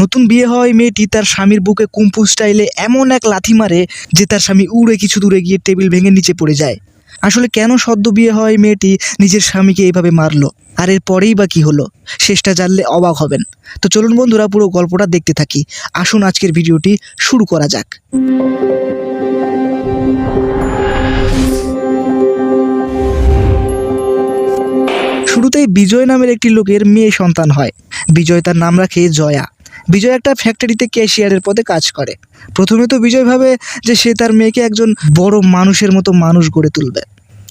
নতুন বিয়ে হয় মেয়েটি তার স্বামীর বুকে কুম্ফু স্টাইলে এমন এক লাথি মারে যে তার স্বামী উড়ে কিছু দূরে গিয়ে টেবিল ভেঙে নিচে পড়ে যায়। আসলে কেন সদ্য বিয়ে হয় মেয়েটি নিজের স্বামীকে এইভাবে মারলো? আর এর পরেই বা কী হলো? শেষটা জানলে অবাক হবেন। তো চলুন বন্ধুরা, পুরো গল্পটা দেখতে থাকি। আসুন আজকের ভিডিওটি শুরু করা যাক। শুরুতেই বিজয় নামের একটি লোকের মেয়ে সন্তান হয়। বিজয় তার নাম রাখে জয়া। বিজয় একটা ফ্যাক্টরিতে ক্যাশিয়ারের পদে কাজ করে। প্রথমে তো বিজয় ভাবে যে সে তার মেয়েকে একজন বড় মানুষের মতো মানুষ গড়ে তুলবে।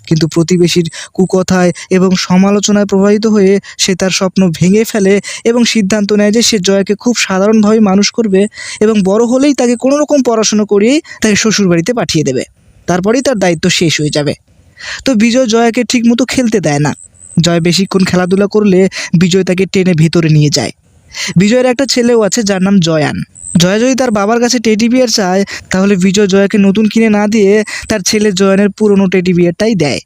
কিন্তু প্রতিবেশীর কুকথায় এবং সমালোচনায় প্রভাবিত হয়ে সে তার স্বপ্ন ভেঙে ফেলে এবং সিদ্ধান্ত নেয় যে সে জয়াকে খুব সাধারণভাবে মানুষ করবে এবং বড় হলেই তাকে কোনো রকম পড়াশুনো করিয়েই তাকে শ্বশুরবাড়িতে পাঠিয়ে দেবে। তারপরেই তার দায়িত্ব শেষ হয়ে যাবে। তো বিজয় জয়াকে ঠিকমতো খেলতে দেয় না। জয় বেশিক্ষণ খেলাধুলা করলে বিজয় তাকে টেনে ভেতরে নিয়ে যায়। বিজয়ের একটা ছেলেও আছে যার নাম জয়ান। জয়া যদি তার বাবার কাছে টেডি বিয়ার চায়, তাহলে বিজয় জয়াকে নতুন কিনে না দিয়ে তার ছেলে জয়ানের পুরনো টেডি বিয়ারটাই দেয়।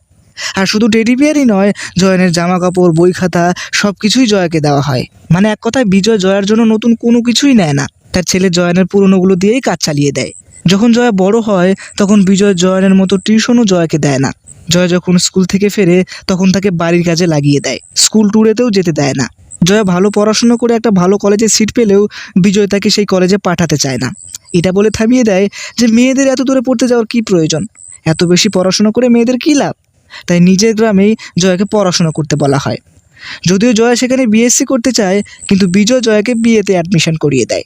আর শুধু টেডি বিয়ারই নয়, জয়ানের জামা কাপড় বই খাতা সব কিছুই জয়াকে দেওয়া হয়। মানে এক কথায় বিজয় জয়ার জন্য নতুন কোনো কিছুই নেয় না। তার ছেলে জয়ানের পুরনোগুলো দিয়েই কাজ চালিয়ে দেয়। যখন জয়া বড় হয়, তখন বিজয় জয়ানের মতো টিউশনও জয়াকে দেয় না। জয়া যখন স্কুল থেকে ফেরে, তখন তাকে বাড়ির কাজে লাগিয়ে দেয়। স্কুল ট্যুরেতেও যেতে দেয় না। জয়া ভালো পড়াশুনো করে একটা ভালো কলেজে সিট পেলেও বিজয় তাকে সেই কলেজে পাঠাতে চায় না। এটা বলে থামিয়ে দেয় যে মেয়েদের এত দূরে পড়তে যাওয়ার কী প্রয়োজন? এত বেশি পড়াশুনো করে মেয়েদের কী লাভ? তাই নিজের গ্রামেই জয়াকে পড়াশুনো করতে বলা হয়। যদিও জয়া সেখানে বিএসসি করতে চায়, কিন্তু বিজয় জয়াকে বিয়েতে অ্যাডমিশন করিয়ে দেয়।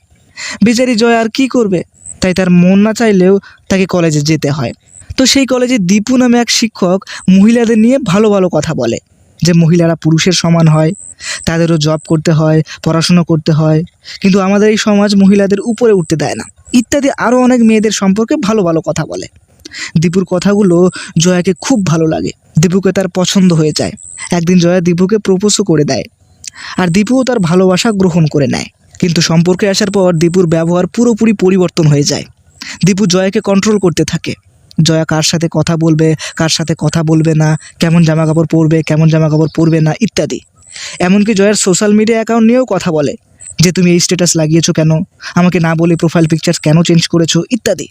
বেচারি জয়া আর কী করবে? তাই তার মন না চাইলেও তাকে কলেজে যেতে হয়। তো সেই কলেজে দীপু নামে এক শিক্ষক মহিলাদের নিয়ে ভালো ভালো কথা বলে। যে মহিলারা পুরুষের সমান হয়, তাদেরও জব করতে হয়, পড়াশুনো করতে হয়, কিন্তু আমাদের এই সমাজ মহিলাদের উপরে উঠতে দেয় না। ইত্যাদি আরও অনেক মেয়েদের সম্পর্কে ভালো ভালো কথা বলে। দীপুর কথাগুলো জয়াকে খুব ভালো লাগে। দীপুকে তার পছন্দ হয়ে যায়। একদিন জয়া দীপুকে প্রপোজও করে দেয়। আর দীপুও তার ভালোবাসা গ্রহণ করে নেয়। কিন্তু সম্পর্কে আসার পর দীপুর ব্যবহার পুরোপুরি পরিবর্তন হয়ে যায়। দীপু জয়াকে কন্ট্রোল করতে থাকে। জয়া কার সাথে কথা বলবে, কার সাথে কথা বলবে না, কেমন জামা কাপড় পরবে, কেমন জামা কাপড় পরবে না, ইত্যাদি। এমনকি জয়ার সোশ্যাল মিডিয়া অ্যাকাউন্ট নিয়েও কথা বলে যে, তুমি এই স্ট্যাটাস লাগিয়েছো কেন? আমাকে না বলে প্রোফাইল পিকচার্স কেন চেঞ্জ করেছ? ইত্যাদি।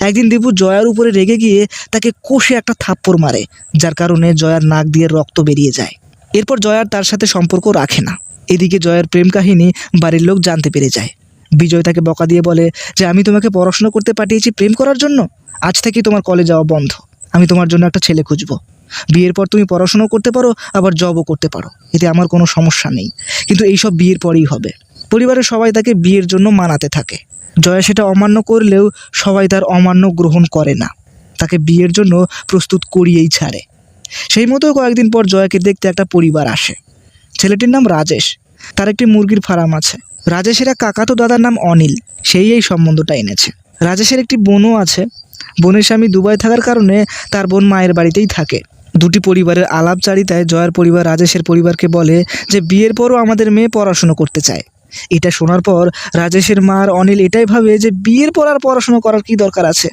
একদিন দীপু জয়ার উপরে রেগে গিয়ে তাকে কষে একটা থাপ্পড় মারে, যার কারণে জয়ার নাক দিয়ে রক্ত বেরিয়ে যায়। এরপর জয়ার তার সাথে সম্পর্ক রাখে না। এদিকে জয়ার প্রেম কাহিনী বাড়ির লোক জানতে পেরে যায়। বিজয় তাকে বকা দিয়ে বলে যে, আমি তোমাকে পড়াশোনা করতে পাঠিয়েছি প্রেম করার জন্য? আজ থেকে তোমার কলেজ যাওয়া বন্ধ। আমি তোমার জন্য একটা ছেলে খুঁজবো। বিয়ের পর তুমি পড়াশোনাও করতে পারো, আবার জবও করতে পারো। এতে আমার কোনো সমস্যা নেই। কিন্তু এইসব বিয়ের পরেই হবে। পরিবারের সবাই তাকে বিয়ের জন্য মানাতে থাকে। জয়া সেটা অমান্য করলেও সবাই তার অমান্য গ্রহণ করে না। তাকে বিয়ের জন্য প্রস্তুত করিয়েই ছাড়ে। সেই মতো কয়েকদিন পর জয়াকে দেখতে একটা পরিবার আসে। ছেলেটির নাম রাজেশ। তার একটি মুরগির ফার্ম আছে। রাজেশের এক কাকাতো দাদার নাম অনিল। সেই এই সম্বন্ধটা এনেছে। রাজেশের একটি বোনও আছে। বোনের স্বামী দুবাই থাকার কারণে তার বোন মায়ের বাড়িতেই থাকে। দুটি পরিবারের আলাপচারিতায় জয়ার পরিবার রাজেশের পরিবারকে বলে যে, বিয়ের পরও আমাদের মেয়ে পড়াশুনো করতে চায়। এটা শোনার পর রাজেশের মা আর অনিল এটাই ভাবে যে, বিয়ের পর আর পড়াশুনো করার কি দরকার আছে?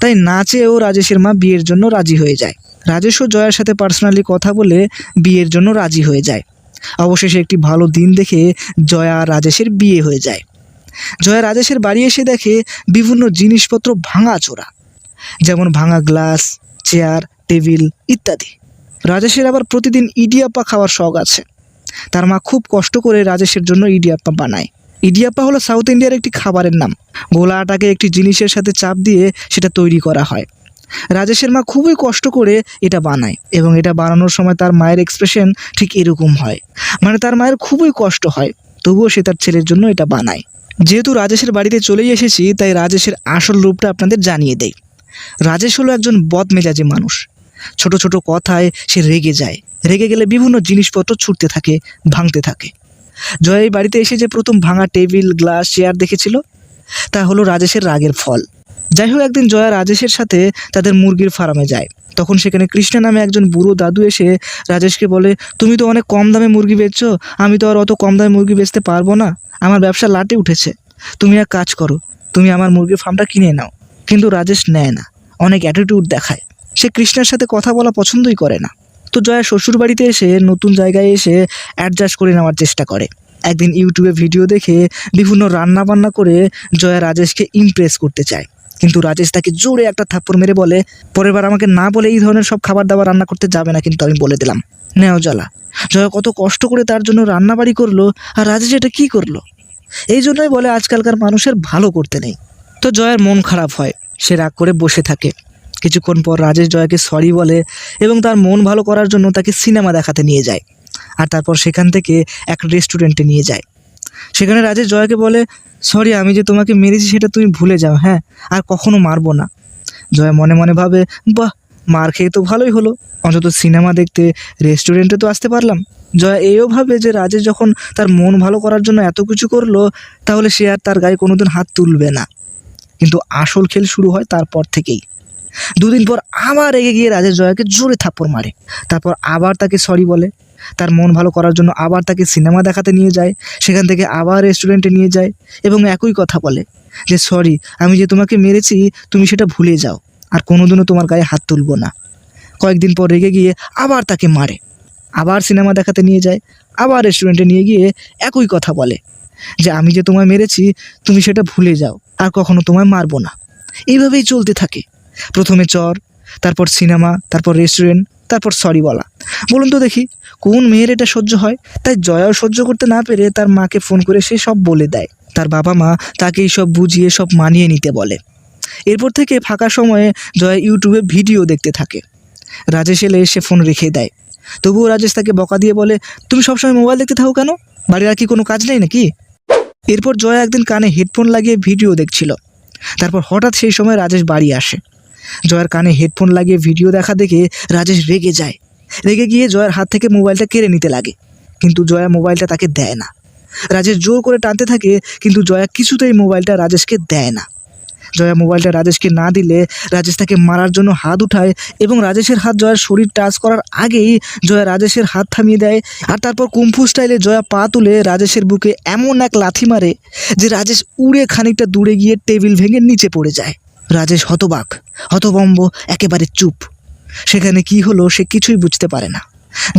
তাই না চেয়েও রাজেশের মা বিয়ের জন্য রাজি হয়ে যায়। রাজেশও জয়ার সাথে পার্সোনালি কথা বলে বিয়ের জন্য রাজি হয়ে যায়। অবশেষে একটি ভালো দিন দেখে জয়া আর রাজেশের বিয়ে হয়ে যায়। জয়া রাজেশের বাড়ি এসে দেখে বিভিন্ন জিনিসপত্র ভাঙা চোরা, যেমন ভাঙা গ্লাস, চেয়ার, টেবিল ইত্যাদি। রাজেশের আবার প্রতিদিন ইডিয়াপ্পা খাওয়ার শখ আছে। তার মা খুব কষ্ট করে রাজেশের জন্য ইডিয়াপ্পা বানায়। ইডিয়াপ্পা হলো সাউথ ইন্ডিয়ার একটি খাবারের নাম। গোলা আটাকে একটি জিনিসের সাথে চাপ দিয়ে সেটা তৈরি করা হয়। রাজেশের মা খুবই কষ্ট করে এটা বানায় এবং এটা বানানোর সময় তার মায়ের এক্সপ্রেশন ঠিক এরকম হয়। মানে তার মায়ের খুবই কষ্ট হয়, তবুও সে তার ছেলের জন্য এটা বানায়। যেহেতু রাজেশের বাড়িতে চলেই এসেছি, তাই রাজেশের আসল রূপটা আপনাদের জানিয়ে দেয় রাজেশ হলো একজন বদমেজাজি মানুষ। ছোট ছোট কথায় সে রেগে যায়। রেগে গেলে বিভিন্ন জিনিসপত্র ছুটতে থাকে, ভাঙতে থাকে। জয় বাড়িতে এসে যে প্রথম ভাঙা টেবিল, গ্লাস, চেয়ার দেখেছিল, তা হলো রাজেশের রাগের ফল। যাই হোক একদিন জয়া রাজেশের সাথে তাদের মুরগির ফার্মে যায়। তখন সেখানে কৃষ্ণ নামে একজন বুড়ো দাদু এসে রাজেশকে বলে, তুমি তো অনেক কম দামে মুরগি বেচছো, আমি তো আর অত কম দামে মুরগি বেচতে পারব না। আমার ব্যবসা লাটে উঠেছে। তুমি এক কাজ করো, তুমি আমার মুরগির ফার্মটা কিনে নাও। কিন্তু রাজেশ নেয় না, অনেক অ্যাটিটিউড দেখায়। সে কৃষ্ণের সাথে কথা বলা পছন্দই করে না। তো জয়া শ্বশুর বাড়িতে এসে নতুন জায়গায় এসে অ্যাডজাস্ট করে নেওয়ার চেষ্টা করে। একদিন ইউটিউবে ভিডিও দেখে বিভিন্ন রান্না বান্না করে জয়া রাজেশকে ইমপ্রেস করতে চায়। কিন্তু রাজেশ তাকে জোরে একটা থাপ্পড় মেরে বলে, পরের বার আমাকে না বলে এই ধরনের সব খাবার দাবার রান্না করতে যাবে না কিন্তু, আমি বলে দিলাম। নেও জ্বালা। জয়া কত কষ্ট করে তার জন্য রান্নাবাড়ি করল আর রাজেশ এটা কি করল? এই জন্যই বলে, আজকালকার মানুষের ভালো করতে নেই। তো জয়ের মন খারাপ হয়, সে রাগ করে বসে থাকে। কিছুক্ষণ পর রাজেশ জয়াকে সরি বলে এবং তার মন ভালো করার জন্য তাকে সিনেমা দেখাতে নিয়ে যায়। আর তারপর সেখান থেকে এক রেস্টুরেন্টে নিয়ে যায়। সেখানে রাজেশ জয়াকে বলে সরি আমি যে তোমাকে মেরেছি সেটা তুমি ভুলে যাও হ্যাঁ আর কখনো মারবো না। জয়া মনে মনে ভাবে, বাহ, মার খেয়ে তো ভালোই হলো। অন্তত সিনেমা দেখতে রেস্টুরেন্টে তো আসতে পারলাম। জয়া এও ভাবে যে, রাজেশ যখন তার মন ভালো করার জন্য এত কিছু করল, তাহলে সে আর তার গায়ে কোনোদিন হাত তুলবে না। কিন্তু আসল খেল শুরু হয় তারপর থেকেই। দুদিন পর আবার রেগে গিয়ে রাজেশ জয়াকে জোরে থাপ্পড় মারে। তারপর আবার তাকে সরি বলে। তার মন ভালো করার জন্য আবার তাকে সিনেমা দেখাতে নিয়ে যায়, সেখান থেকে আবার রেস্টুরেন্টে নিয়ে যায় এবং একই কথা বলে যে সরি আমি যে তোমাকে মেরেছি, তুমি সেটা ভুলে যাও। আর কোনোদিনও তোমার গায়ে হাত তুলবো না। কয়েকদিন পর রেগে গিয়ে আবার তাকে মারে। আবার সিনেমা দেখাতে নিয়ে যায়, আবার রেস্টুরেন্টে নিয়ে গিয়ে একই কথা বলে যে, আমি যে তোমায় মেরেছি, তুমি সেটা ভুলে যাও। আর কখনো তোমায় মারবো না। এইভাবেই চলতে থাকে। প্রথমে চর, তারপর সিনেমা, তারপর রেস্টুরেন্ট তারপর সরি বলা। বলুন তো দেখি কোন মেয়ের এটা সহ্য হয়? তাই জয়াও সহ্য করতে না পেরে তার মাকে ফোন করে সে সব বলে দেয়। তার বাবা মা তাকে সব বুঝিয়ে, সব মানিয়ে নিতে বলে। এরপর থেকে ফাঁকা সময়ে জয়া ইউটিউবে ভিডিও দেখতে থাকে। রাজেশ এলে সে ফোন রেখে দেয়। তবুও রাজেশ তাকে বকা দিয়ে বলে, তুমি সবসময় মোবাইল দেখতে থাকো কেন? বাড়ির আর কি কোনো কাজ নেই নাকি? এরপর জয়া একদিন কানে হেডফোন লাগিয়ে ভিডিও দেখছিল। তারপর হঠাৎ সেই সময় রাজেশ বাড়ি আসে। জয়ার কানে হেডফোন লাগিয়ে ভিডিও দেখা দেখে রাজেশ রেগে যায়। রেগে গিয়ে জয়ার হাত থেকে মোবাইলটা কেড়ে নিতে লাগে। কিন্তু জয়া মোবাইলটা তাকে দেয় না। রাজেশ জোর করে টানতে থাকে, কিন্তু জয়া কিছুতেই মোবাইলটা রাজেশকে দেয় না। জয়া মোবাইলটা রাজেশকে না দিলে রাজেশ তাকে মারার জন্য হাত উঠায় এবং রাজেশের হাত জয়ার শরীর টাচ করার আগেই জয়া রাজেশের হাত থামিয়ে দেয়। আর তারপর কুম্ফু স্টাইলে জয়া পা তুলে রাজেশের বুকে এমন এক লাথি মারে যে রাজেশ উড়ে খানিকটা দূরে গিয়ে টেবিল ভেঙে নিচে পড়ে যায়। রাজেশ হতবাক, হতবম্ব, একেবারে চুপ। সেখানে কি হলো সে কিছুই বুঝতে পারে না।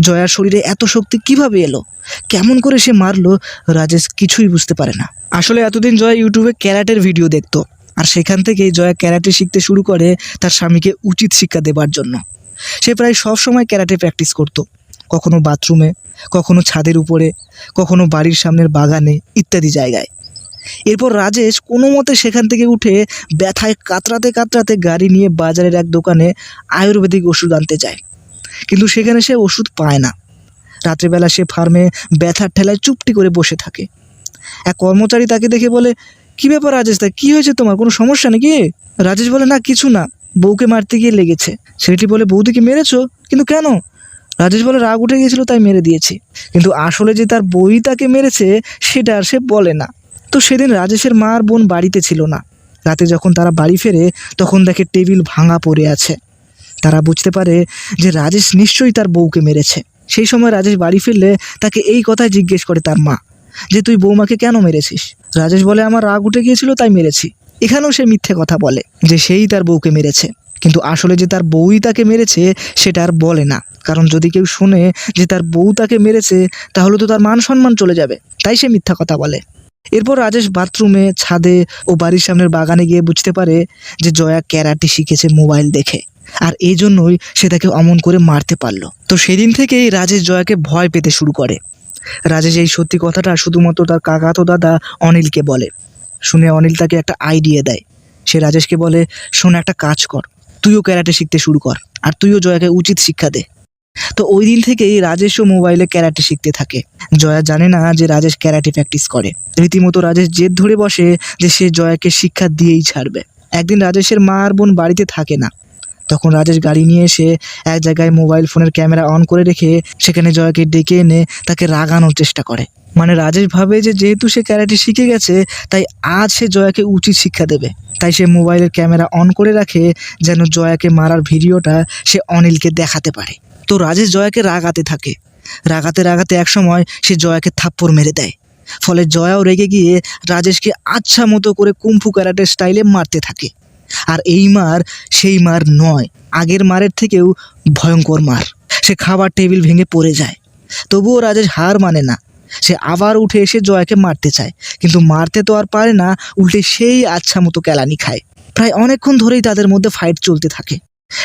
জয়ার শরীরে এত শক্তি কীভাবে এলো? কেমন করে সে মারলো, রাজেশ কিছুই বুঝতে পারে না। আসলে এতদিন জয়া ইউটিউবে ক্যারাটের ভিডিও দেখতো, আর সেখান থেকেই জয়া ক্যারাটে শিখতে শুরু করে তার স্বামীকে উচিত শিক্ষা দেবার জন্য। সে প্রায় সব সময় ক্যারাটে প্র্যাকটিস করত। কখনো বাথরুমে, কখনো ছাদের উপরে, কখনো বাড়ির সামনের বাগানে, ইত্যাদি জায়গায়। এরপর রাজেশ কোনো মতে সেখান থেকে উঠে ব্যথায় কাতরাতে কাতরাতে গাড়ি নিয়ে বাজারের এক দোকানে আয়ুর্বেদিক ওষুধ আনতে যায়। কিন্তু সেখানে সে ওষুধ পায় না। রাত্রেবেলা সে ফার্মে ব্যথার ঠেলায় চুপটি করে বসে থাকে। এক কর্মচারী তাকে দেখে বলে, কি ব্যাপার রাজেশ দা, কী হয়েছে তোমার? কোনো সমস্যা নাকি? রাজেশ বলে, না, কিছু না। বউকে মারতে গিয়ে লেগেছে। ছেলেটি বলে, বৌদিকে মেরেছো? কিন্তু কেন? রাজেশ বলে, রাগ উঠে গিয়েছিল, তাই মেরে দিয়েছি। কিন্তু আসলে যে তার বই তাকে মেরেছে, সেটা আর সে বলে না। তো সেদিন রাজেশের মা আর বোন বাড়িতে ছিল না। রাতে যখন তারা বাড়ি ফেরে, তখন দেখে টেবিল ভাঙা পড়ে আছে। তারা বুঝতে পারে যে রাজেশ নিশ্চয়ই তার বউকে মেরেছে। সেই সময় রাজেশ বাড়ি ফিরলে তাকে এই কথাই জিজ্ঞেস করে তার মা যে, তুই বৌমাকে কেন মেরেছিস? রাজেশ বলে, আমার রাগ উঠে গিয়েছিল, তাই মেরেছি। এখানেও সে মিথ্যে কথা বলে যে, সেই তার বউকে মেরেছে। কিন্তু আসলে যে তার বউই তাকে মেরেছে, সেটা আর বলে না। কারণ যদি কেউ শুনে যে তার বউ তাকে মেরেছে, তাহলে তো তার মান সম্মান চলে যাবে। তাই সে মিথ্যা কথা বলে। এরপর রাজেশ বাথরুমে, ছাদে ও বাড়ির সামনের বাগানে গিয়ে বুঝতে পারে যে জয়া ক্যারাটে শিখেছে মোবাইল দেখে। আর এই জন্যই সে তাকে অমন করে মারতে পারল। তো সেদিন থেকেই রাজেশ জয়াকে ভয় পেতে শুরু করে। রাজেশ এই সত্যি কথাটা শুধুমাত্র তার কাকাতো দাদা অনিলকে বলে। শুনে অনিল তাকে একটা আইডিয়া দেয়। সে রাজেশকে বলে, শোন, একটা কাজ কর। তুইও ক্যারাটে শিখতে শুরু কর। আর তুইও জয়াকে উচিত শিক্ষা দে। তো ওই দিন থেকেই রাজেশও মোবাইলে ক্যারাটে শিখতে থাকে। জয়া জানে না যে রাজেশ ক্যারাটে প্র্যাকটিস করে। রীতিমতো রাজেশ জেদ ধরে বসে যে সে জয়াকে শিক্ষা দিয়েই ছাড়বে। একদিন রাজেশের মা আর বোন বাড়িতে থাকে না। তখন রাজেশ গাড়ি নিয়ে এসে এক জায়গায় মোবাইল ফোনের ক্যামেরা অন করে রেখে সেখানে জয়াকে ডেকে এনে তাকে রাগানোর চেষ্টা করে। মানে রাজেশ ভাবে যে যেহেতু সে ক্যারাটে শিখে গেছে, তাই আজ সে জয়াকে উচিত শিক্ষা দেবে। তাই সে মোবাইলের ক্যামেরা অন করে রাখে, যেন জয়াকে মারার ভিডিওটা সে অনিলকে দেখাতে পারে। তো রাজেশ জয়াকে রাগাতে থাকে। রাগাতে রাগাতে একসময় সে জয়াকে থাপ্পড় মেরে দেয়। ফলে জয়াও রেগে গিয়ে রাজেশকে আচ্ছা মতো করে কুম্ফু ক্যারাটের স্টাইলে মারতে থাকে। আর এই মার, সেই মার নয়, আগের মারের থেকেও ভয়ঙ্কর মার। সে খাবার টেবিল ভেঙে পড়ে যায়। তবুও রাজেশ হার মানে না। সে আবার উঠে এসে জয়াকে মারতে চায়। কিন্তু মারতে তো আর পারে না, উল্টে সেই আচ্ছা মতো কেলানি খায়। প্রায় অনেকক্ষণ ধরেই তাদের মধ্যে ফাইট চলতে থাকে।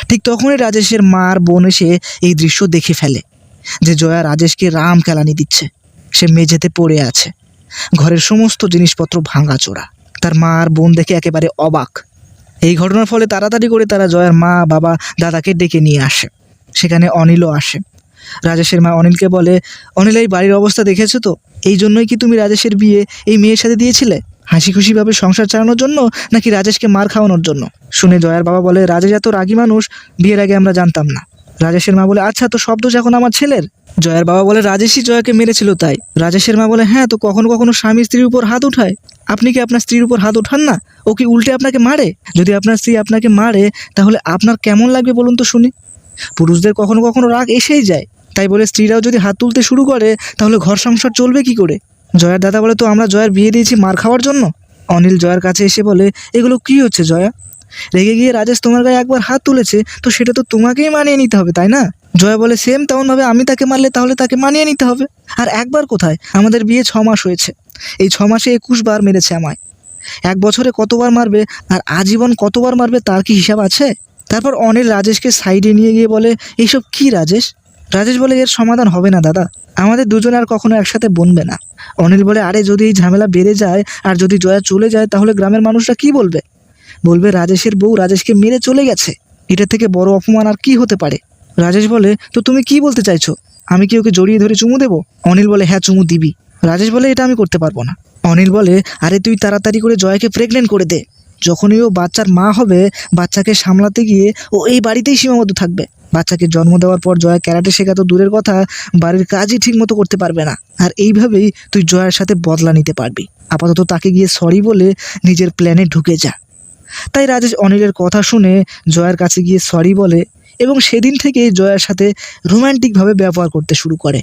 ঠিক তখনই রাজেশের মার বোন এসে এই দৃশ্য দেখে ফেলে যে জয়া রাজেশকে রাম কেলানি দিচ্ছে। সে মেঝেতে পড়ে আছে। ঘরের সমস্ত জিনিসপত্র ভাঙাচোরা তার মা আর বোন দেখে একেবারে অবাক। এই ঘটনার ফলে তাড়াতাড়ি করে তারা জয়ার মা, বাবা, দাদাকে ডেকে নিয়ে আসে। সেখানে অনিলও আসে। রাজেশের মা অনিলকে বলে, অনিল, এই বাড়ির অবস্থা দেখেছ তো? এই জন্যই কি তুমি রাজেশের বিয়ে এই মেয়ের সাথে দিয়েছিলে? হাসি খুশিভাবে সংসার চালানোর জন্য নাকি রাজেশকে মার খাওয়ানোর জন্য? শুনে জয়ার বাবা বলে, রাজেশ এত রাগী মানুষ, বিয়ের আগে আমরা জানতাম না। রাজেশের মা বলে আচ্ছা তো শব্দ যখন আমার ছেলের? জয়ার বাবা বলে, রাজেশই জয়াকে মেরেছিল তাই। রাজেশের মা বলে হ্যাঁ তো কখনো কখনো স্বামী স্ত্রীর উপর হাত উঠায়। আপনি কি আপনার স্ত্রীর উপর হাত উঠান না? ও কি উল্টে আপনাকে মারে? যদি আপনার স্ত্রী আপনাকে মারে, তাহলে আপনার কেমন লাগবে বলুন তো শুনি? পুরুষদের কখনো কখনো রাগ এসেই যায়। তাই বলে, স্ত্রীরাও যদি হাত তুলতে শুরু করে, তাহলে ঘর সংসার চলবে কি করে? জয়ার দাদা বলে, তো আমরা জয়ার বিয়ে দিয়েছি মার খাওয়ার জন্য? অনিল জয়ার কাছে এসে বলে, এগুলো কি হচ্ছে জয়া? রেগে গিয়ে রাজেশ তোমার গায়ে একবার হাত তুলেছে, তো সেটা তো তোমাকেই মানিয়ে নিতে হবে, তাই না? জয়া বলে সেম তেমনভাবে আমি তাকে মারলে তাহলে তাকে মানিয়ে নিতে হবে। আর একবার কোথায়? আমাদের বিয়ে ছ মাস হয়েছে। এই ছ মাসে একুশ বার মেরেছে আমায়। এক বছরে কতবার মারবে আর আজীবন কতবার মারবে তার কি হিসাব আছে? তারপর অনিল রাজেশকে সাইডে নিয়ে গিয়ে বলে, এইসব কি রাজেশ? রাজেশ বলে, এর সমাধান হবে না, দাদা। আমাদের দুজনে আর কখনো একসাথে বনবে না। অনিল বলে, আরে, যদি এই ঝামেলা বেড়ে যায় আর যদি জয়া চলে যায়, তাহলে গ্রামের মানুষরা কি বলবে? বলবে, রাজেশের বউ রাজেশকে মেরে চলে গেছে। এটা থেকে বড় অপমান আর কি হতে পারে? রাজেশ বলে, তো তুমি কি বলতে চাইছো? আমি কি ওকে জড়িয়ে ধরে চুমু দেবো? অনিল বলে হ্যাঁ চুমু দিবি। রাজেশ বলে, এটা আমি করতে পারব না। অনিল বলে, আরে, তুই তাড়াতাড়ি করে জয়াকে প্রেগনেন্ট করে দে। যখনই ও বাচ্চার মা হবে, বাচ্চাকে সামলাতে গিয়ে ও এই বাড়িতেই সীমাবদ্ধ থাকবে। বাচ্চাকে জন্ম দেওয়ার পর জয়া ক্যারাটে শেখা তো দূরের কথা, বাড়ির কাজই ঠিক মতো করতে পারবে না। আর এইভাবেই তুই জয়ার সাথে বদলা নিতে পারবি। আপাতত তাকে গিয়ে সরি বলে নিজের প্ল্যানে ঢুকে যা। তাই রাজেশ অনিলের কথা শুনে জয়ার কাছে গিয়ে সরি বলে এবং সেদিন থেকে জয়ার সাথে রোম্যান্টিকভাবে ব্যবহার করতে শুরু করে।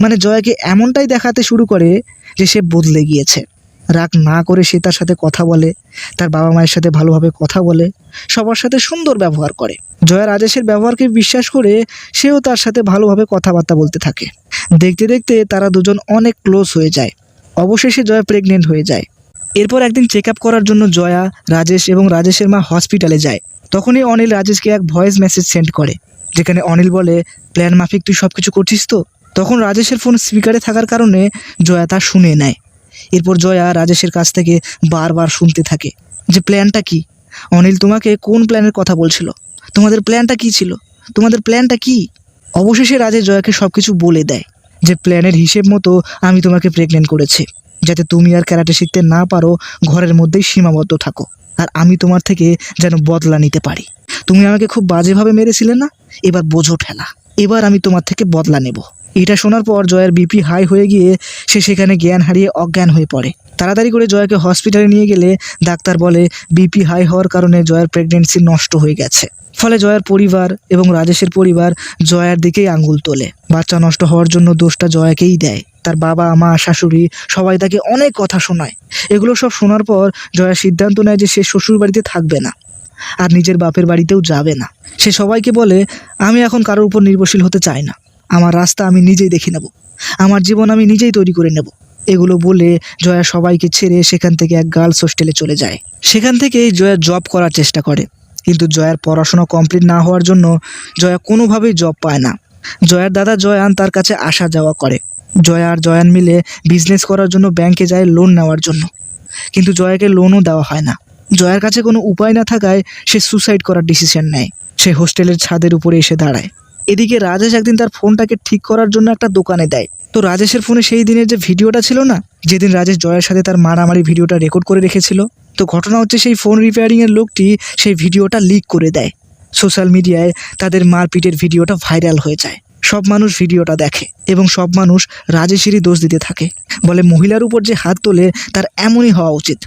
মানে জয়াকে এমনটাই দেখাতে শুরু করে যে সে বদলে গিয়েছে। রাগ না করে সে তার সাথে কথা বলে, তার বাবা মায়ের সাথে ভালোভাবে কথা বলে সবার সাথে সুন্দর ব্যবহার করে। জয়া রাজেশের ব্যবহারকে বিশ্বাস করে সেও তার সাথে ভালোভাবে কথাবার্তা বলতে থাকে। দেখতে দেখতে তারা দুজন অনেক ক্লোজ হয়ে যায়। অবশেষে জয়া প্রেগনেন্ট হয়ে যায়। এরপর একদিন চেক আপ করার জন্য জয়া, রাজেশ এবং রাজেশের মা হসপিটালে যায়। তখনই অনিল রাজেশকে এক ভয়েস মেসেজ সেন্ড করে, যেখানে অনিল বলে প্ল্যান মাফিক, তুই সব কিছু করছিস তো? তখন রাজেশের ফোন স্পিকারে থাকার কারণে জয়া তা শুনে নেয়। এরপর জয়া রাজেশের কাছ থেকে বারবার শুনতে থাকে যে প্ল্যানটা কি? অনিল তোমাকে কোন প্ল্যানের কথা বলছিল? তোমাদের প্ল্যানটা কি ছিল? তোমাদের প্ল্যানটা কি? অবশেষে রাজেশ জয়াকে সব কিছু বলে দেয় যে প্ল্যানের হিসেব মতো আমি তোমাকে প্রেগনেন্ট করেছি, যাতে তুমি আর ক্যারাটে শিখতে না পারো, ঘরের মধ্যেই সীমাবদ্ধ থাকো, আর আমি তোমার থেকে যেন বদলা নিতে পারি। তুমি আমাকে খুব বাজেভাবে মেরেছিলে না? এবার বোঝো ঠেলা, এবার আমি তোমার থেকে বদলা নেব। এটা শোনার পর জয়ের বিপি হাই হয়ে গিয়ে সে সেখানে জ্ঞান হারিয়ে অজ্ঞান হয়ে পড়ে। তাড়াতাড়ি করে জয়াকে হসপিটালে নিয়ে গেলে ডাক্তার বলে, বিপি হাই হওয়ার কারণে জয়ার প্রেগনেন্সি নষ্ট হয়ে গেছে। ফলে জয়ার পরিবার এবং রাজেশের পরিবার জয়ার দিকেই আঙ্গুল তোলে। বাচ্চা নষ্ট হওয়ার জন্য দোষটা জয়াকেই দেয়। তার বাবা, মা, শাশুড়ি সবাই তাকে অনেক কথা শোনায়। এগুলো সব শোনার পর জয়া সিদ্ধান্ত নেয় যে সে শ্বশুর বাড়িতে থাকবে না আর নিজের বাপের বাড়িতেও যাবে না। সে সবাইকে বলে, আমি এখন কারোর উপর নির্ভরশীল হতে চাই না। আমার রাস্তা আমি নিজেই দেখে নেব। আমার জীবন আমি নিজেই তৈরি করে নেব। এগুলো বলে জয়া সবাইকে ছেড়ে সেখান থেকে এক গার্লস হোস্টেলে চলে যায়। সেখান থেকে জয়া জব করার চেষ্টা করে। কিন্তু জয়ার পড়াশোনা কমপ্লিট না হওয়ার জন্য জয়া কোনোভাবেই জব পায় না। জয়ার দাদা জয়ান তার কাছে আসা যাওয়া করে। জয়া আর জয়ান মিলে বিজনেস করার জন্য ব্যাংকে যায় লোন নেওয়ার জন্য। কিন্তু জয়াকে লোনও দেওয়া হয় না। জয়ার কাছে কোনো উপায় না থাকায় সে সুসাইড করার ডিসিশন নেয়। সে হোস্টেলের ছাদের উপরে এসে দাঁড়ায়। এদিকে রাজেশ একদিন তার ফোনটাকে ঠিক করার জন্য একটা দোকানে দেয়। তো রাজেশের ফোনে সেই দিনের যে ভিডিওটা ছিল না, যেদিন রাজেশ জয়ের সাথে তার মারামারি ভিডিওটা রেকর্ড করে রেখেছিল, তো ঘটনা হচ্ছে সেই ফোন রিপেয়ারিংয়ের লোকটি সেই ভিডিওটা লিক করে দেয়। সোশ্যাল মিডিয়ায় তাদের মারপিটের ভিডিওটা ভাইরাল হয়ে যায়। সব মানুষ ভিডিওটা দেখে এবং সব মানুষ রাজেশেরই দোষ দিতে থাকে। বলে মহিলার উপর যে হাত তোলে, তার এমনই হওয়া উচিত।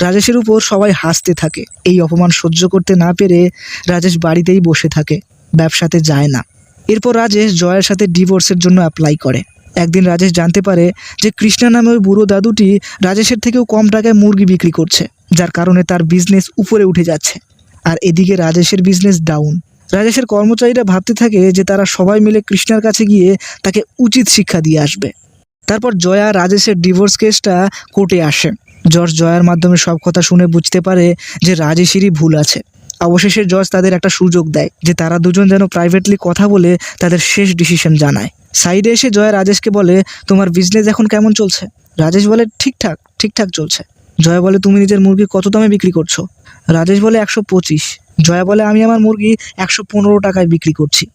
রাজেশের উপর সবাই হাসতে থাকে। এই অপমান সহ্য করতে না পেরে রাজেশ বাড়িতেই বসে থাকে। ব্যবসাতে যায় না। এরপর রাজেশ জয়ের সাথে ডিভোর্সের জন্য অ্যাপ্লাই করে। একদিন রাজেশ জানতে পারে যে কৃষ্ণা নামে ওই বুড়ো দাদুটি রাজেশের থেকেও কম টাকায় মুরগি বিক্রি করছে, যার কারণে তার বিজনেস উপরে উঠে যাচ্ছে। আর এদিকে রাজেশের বিজনেস ডাউন রাজেশের কর্মচারীরা ভাবতে থাকে যে তারা সবাই মিলে কৃষ্ণার কাছে গিয়ে তাকে উচিত শিক্ষা দিয়ে আসবে। তারপর জয়া রাজেশের ডিভোর্স কেসটা কোর্টে আসে। জর্জ জয়ার মাধ্যমে সব কথা শুনে বুঝতে পারে যে রাজেশেরই ভুল আছে। অবশেষে জজ তাদের একটা সুযোগ দেয় যে তারা দুজন যেন প্রাইভেটলি কথা বলে তাদের শেষ ডিসিশন জানায়। সাইডে এসে জয়া রাজেশকে বলে, তোমার বিজনেস এখন কেমন চলছে? রাজেশ বলে, ঠিকঠাক ঠিকঠাক চলছে। জয়া বলে, তুমি নিজের মুরগি কত দামে বিক্রি করছ? রাজেশ বলে, একশো পঁচিশ। জয়া বলে, আমি আমার মুরগি একশো পনেরো টাকায় বিক্রি করছি।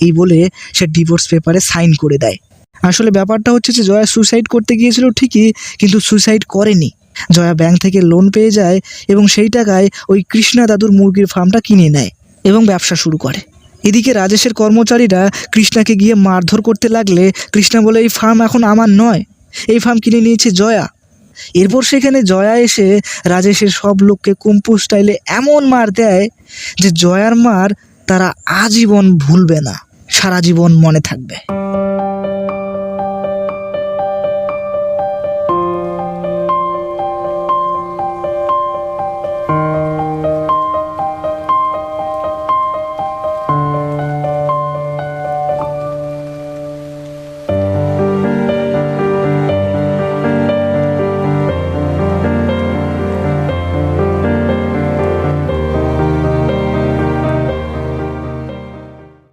এই বলে সে ডিভোর্স পেপারে সাইন করে দেয়। আসলে ব্যাপারটা হচ্ছে যে, জয়া সুইসাইড করতে গিয়েছিল ঠিকই, কিন্তু সুইসাইড করেনি। জয়া ব্যাংক থেকে লোন পেয়ে যায় এবং সেই টাকায় ওই কৃষ্ণা দাদুর মুরগির ফার্মটা কিনে নেয় এবং ব্যবসা শুরু করে। এদিকে রাজেশের কর্মচারীরা কৃষ্ণাকে গিয়ে মারধর করতে লাগলে কৃষ্ণা বলে, এই ফার্ম এখন আমার নয়, এই ফার্ম কিনে নিয়েছে জয়া। এরপর সেখানে জয়া এসে রাজেশের সব লোককে কুম্পু স্টাইলে এমন মার দেয় যে জয়ার মার তারা আজীবন ভুলবে না, সারা জীবন মনে থাকবে।